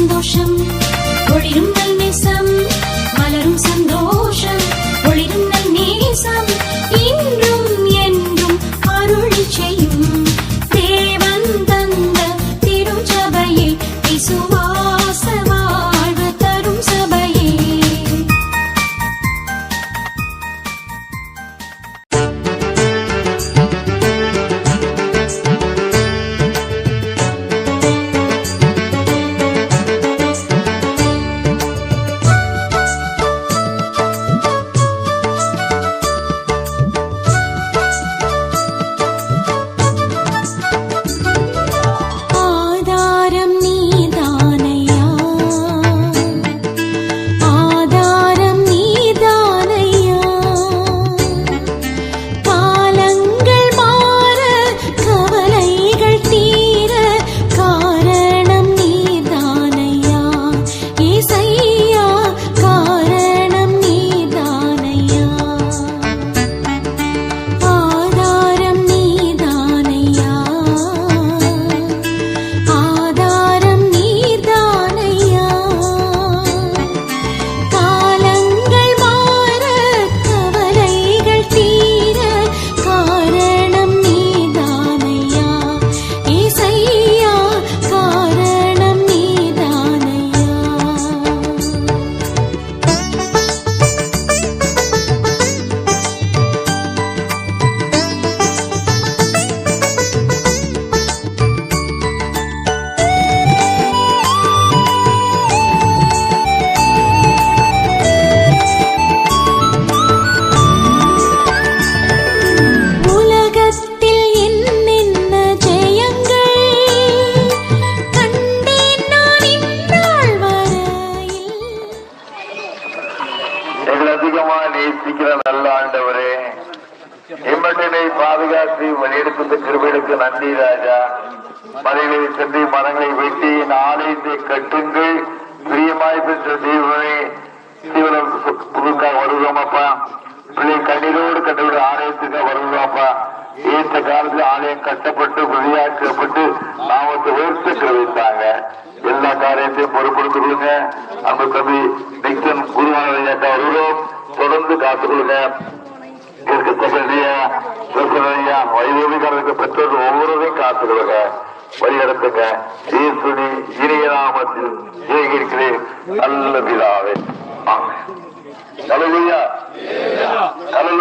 സന്തോഷം. ഒഴിയും സന്തോഷം. நல்ல ஆண்டவரே. இம்மட்டினை பாதுகாத்து வெளியெடுத்த கிருபைகளுக்கு நன்றி ராஜா. மலைகளை சென்று மரங்களை வெட்டி ஆலயத்தை கட்டுங்கள். பிரியமாய் பெற்ற தீபமே தீவிரம் புதுக்காக வருகிறோம் அப்பா. பிள்ளை கண்ணீரோடு கண்டுவிட ஆலயத்துக்காக வருகிறோம் அப்பா. ஏற்ற காலத்தில் ஆலயம் கட்டப்பட்டு வெளியாக்கப்பட்டு நாமத்தை உயர்த்த வைத்தாங்க எல்லா காரியத்தையும் பொறுப்படுத்திக் கொள்ளுங்க. அந்த தம்பி நிக்சன் குருவான வருகிறோம் தொடர்ந்து காத்துக்கொள்ளுங்க வைரோதிகாரருக்கு பெற்றோர் ஒவ்வொருவரையும் காத்துக்கொள்ளுங்க வழிநடத்துங்க. இயேசுனி இனிய நாமத்தில் ஜெயிக்கிறேன். நல்ல. ஹalleluya. ஹalleluya. உலகத்